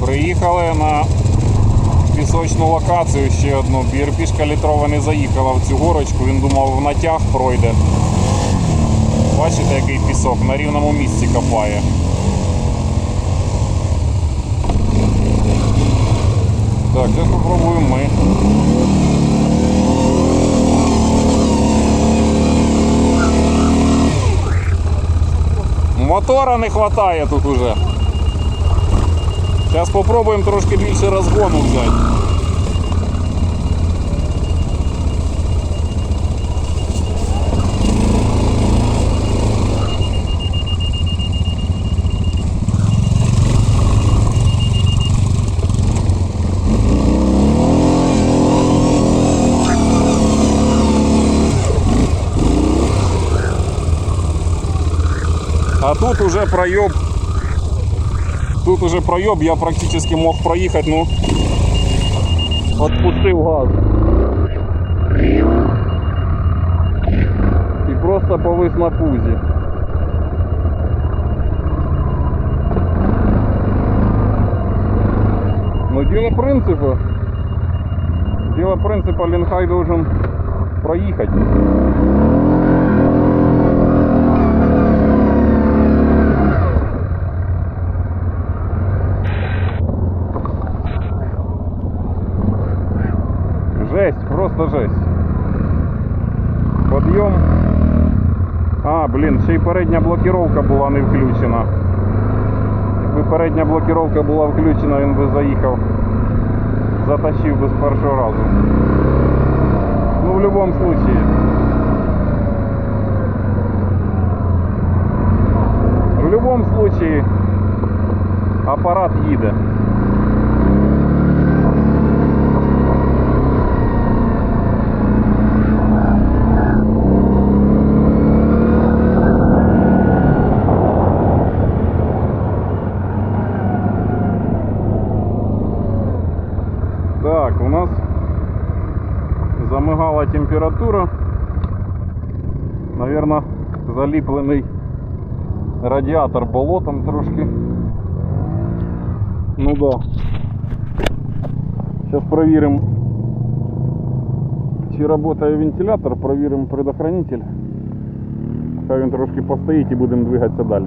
Приїхали на пісочну локацію ще одну. BRP-шка літрова не заїхала в цю горочку, він думав в натяг пройде. Бачите, який пісок на рівному місці копає. Так, зараз попробуємо ми. Мотора не вистачає тут уже. Зараз спробуємо трошки більше розгону взяти. А тут уже проеб. Тут уже проеб, я практически мог проехать, ну отпустив газ. І просто повис на пузі. Ну дело принципа. Дело принципа Ленхай должен проехать. Жесть, просто жесть. Подйом. А, блін, ще й передня блокіровка була не включена. Якби передня блокіровка була включена, він би заїхав. Затащив би з першого разу. Ну, в будь-якому случае. В будь-якому случае апарат їде. Так, у нас замигала температура. Наверно, заліплений радіатор болотом трошки. Ну да. Сейчас проверим, чи работає вентилятор, проверим предохранитель. Хай він трошки постоїть і будемо двигатися далі.